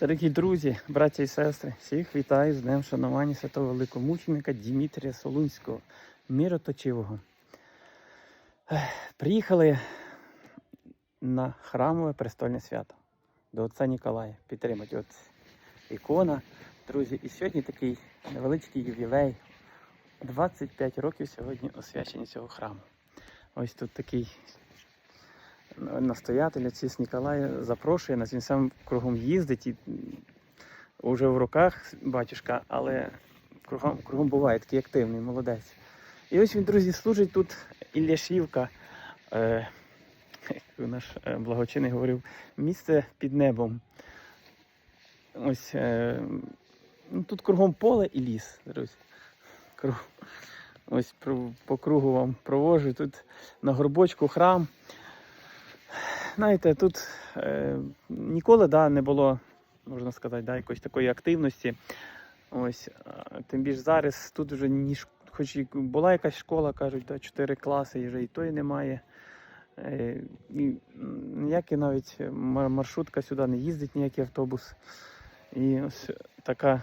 Дорогі друзі, браття і сестри, всіх вітаю з Днем шанування святого великомученика Дімітрія Солунського, мироточивого. Приїхали на храмове престольне свято до отця Ніколая підтримати. От ікона, друзі. І сьогодні такий невеличкий ювілей. 25 років сьогодні освячення цього храму. Ось тут такий настоятель, отець Ніколай запрошує нас, він сам кругом їздить і вже в руках батюшка, але кругом, кругом буває такий активний, молодець. І ось він, друзі, служить тут Ілляшівка, е, наш е, благочинний говорив, місце під небом. Ось е, ну, тут кругом поле і ліс, друзі. Круг. Ось по кругу вам проводжу. Тут на горбочку храм. Знаєте, тут е, ніколи да, не було, можна сказати, да, якоїсь такої активності. Ось, тим більше зараз тут вже ні, хоч і була якась школа, кажуть, да, 4 класи, і вже і тої немає. Е, і ніякі навіть маршрутка сюди не їздить, ніякий автобус. І ось така,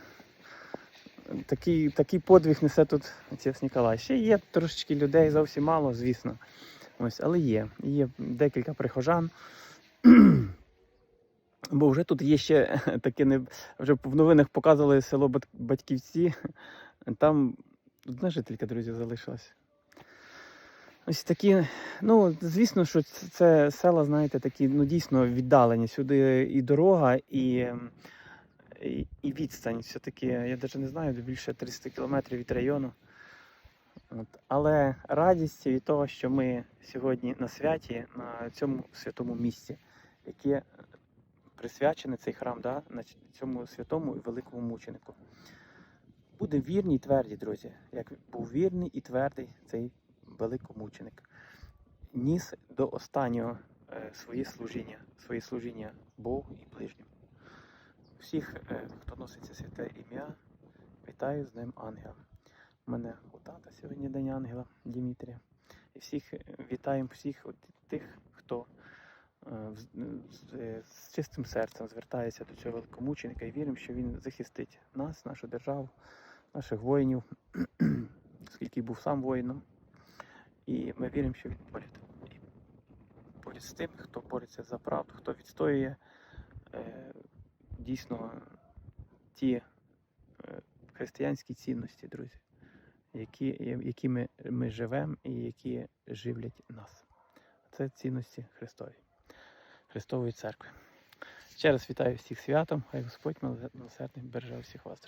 такий, такий подвиг несе тут отець Ніколай. Ще є трошечки людей, зовсім мало, звісно. Ось, але є. Є декілька прихожан. Бо вже тут є ще таке не вже в новинах показували село Батьківці. Там одна жителька, друзі, залишилась. Ось такі, ну, звісно, що це села, знаєте, такі, ну, дійсно віддалені. Сюди і дорога, і, і, і відстань. Все-таки, я навіть не знаю, більше 300 кілометрів від району. От. Але радість від того, що ми сьогодні на святі, на цьому святому місці, яке присвячене цей храм, да, на цьому святому і великому мученику. Будемо вірні і тверді, друзі, як був вірний і твердий цей великомученик. Ніс до останнього е, своє служіння, своє служіння Богу і ближньому. Всіх, е, хто носить це святе ім'я, вітаю з ним ангела. У мене у тата сьогодні День Ангела Дімітрія. І всіх е, вітаємо всіх от тих, хто е, з- з, е, з чистим серцем звертається до цього великомученика і віримо, що він захистить нас, нашу державу, наших воїнів, оскільки був сам воїном. І ми віримо, що він поряд. Поряд з тим, хто бореться за правду, хто відстоює е, дійсно ті е, християнські цінності, друзі які, якими ми живемо і які живлять нас. Це цінності Христові, Христової церкви. Ще раз вітаю всіх святом, хай Господь милосердний береже всіх вас.